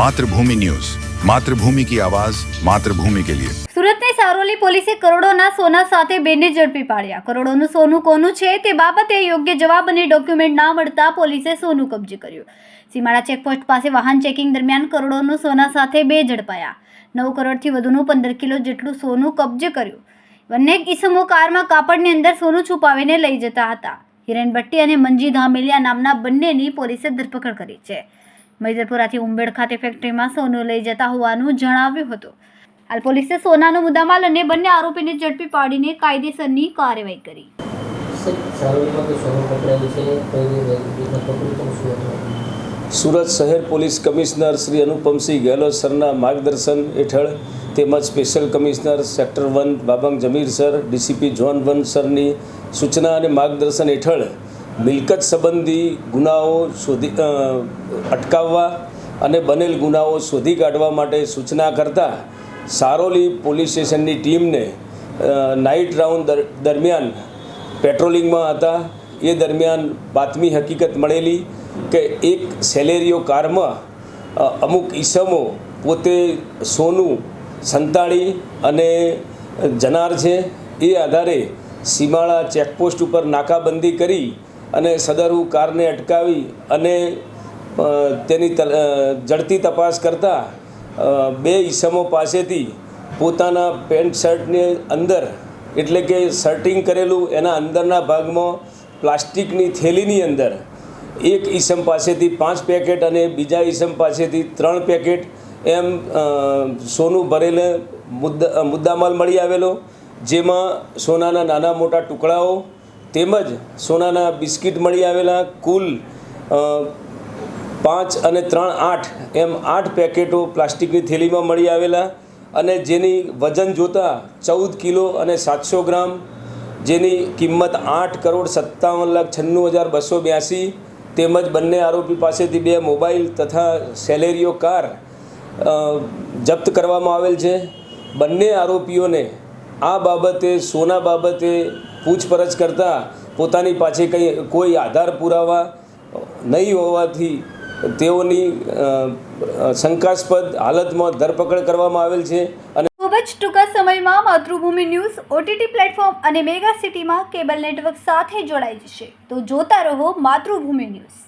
Mathrubhumi news. Mathrubhumi કી આવાજ, માતૃભૂમિ કે લિયે. સુરતની સારોલી પોલીસે કરોડોના સોના સાથે બેને ઝડપી પાડ્યા. કરોડોનું સોનું કોનું છે તે બાબતે યોગ્ય જવાબ અને ડોક્યુમેન્ટ ના મળતા પોલીસે સોનું કબજે કર્યું. સીમાડા ચેકપોસ્ટ પાસે વાહન ચેકિંગ દરમિયાન કરોડોનું સોના સાથે બે ઝડપાયા. નવ કરોડથી વધુનું પંદર કિલો જેટલું સોનું કબજે કર્યું. બંને કિસમો કારમાં કાપડની અંદર સોનું છુપાવીને લઈ જતા હતા. હિરેન ભટ્ટી અને મંજી ધામેલિયા નામના બંનેની પોલીસે ધરપકડ કરી છે. મૈદરપુરાથી ઉંબેડ ખાતે ફેક્ટરીમાં સોનું લઈ જતા હોવાનું જણાવ્યું હતું. હાલ પોલીસે સોનાનો મુદ્દામાલ અને બંને આરોપીને ઝડપી પાડીને કાયદેસરની કાર્યવાહી કરી. સુરત શહેર પોલીસ કમિશનર શ્રી અનુપમસિંહ ગેહલોત સરના માર્ગદર્શન હેઠળ તેમજ special commissioner sector one બાબંગ Jamir sir DCP zone one સરની સૂચના અને માર્ગદર્શન હેઠળ મિલકત સંબંધી ગુનાઓ શોધી અટકાવવા અને બનેલ ગુનાઓ શોધી કાઢવા માટે સૂચના કરતા સારોલી પોલીસ સ્ટેશનની ટીમને નાઇટ રાઉન્ડ દરમિયાન પેટ્રોલિંગમાં હતા. એ દરમિયાન બાતમી હકીકત મળેલી કે એક સેલેરીઓ કારમાં અમુક ઈસમો પોતે સોનું, સંતાડી અને જનાર છે. એ આધારે સીમાળા ચેકપોસ્ટ ઉપર નાકાબંધી કરી અને સદરુ કારને અટકાવી અને તેની જડતી તપાસ કરતાં બે ઈસમો પાસેથી પોતાના પેન્ટ શર્ટની અંદર, એટલે કે શર્ટિંગ કરેલું એના અંદરના ભાગમાં પ્લાસ્ટિકની થેલીની અંદર, એક ઈસમ પાસેથી પાંચ પેકેટ અને બીજા ઈસમ પાસેથી ત્રણ પેકેટ એમ સોનું ભરેલ મુદ્દા મુદ્દામાલ મળી આવેલો, જેમાં સોનાના નાના મોટા ટુકડાઓ તેમજ સોનાના બિસ્કિટ મળી આવેલા કુલ પાંચ અને ત્રણ આઠ એમ આઠ પેકેટો પ્લાસ્ટિકની થેલીમાં મળી આવેલા અને જેની વજન જોતાં ચૌદ કિલો અને સાતસો ગ્રામ, જેની કિંમત આઠ કરોડ સત્તાવન લાખ છન્નું હજાર બસો બ્યાસી, તેમજ બંને આરોપી પાસેથી બે મોબાઈલ તથા સેલેરીઓ કાર જપ્ત કરવામાં આવેલ છે. બંને આરોપીઓને આ બાબતે, સોના બાબતે પૂછપરછ કરતાં પોતાની પાસે કંઈ, કોઈ આધાર પુરાવા નહીં હોવાથી તેઓની શંકાસ્પદ હાલતમાં ધરપકડ કરવામાં આવેલ છે અને ખૂબ જ ટૂંકા સમયમાં માતૃભૂમિ ન્યૂઝ, ઓટીટી પ્લેટફોર્મ અને મેગા સિટીમાં કેબલ નેટવર્ક સાથે જોડાઈ જશે. તો જોતા રહો માતૃભૂમિ ન્યૂઝ.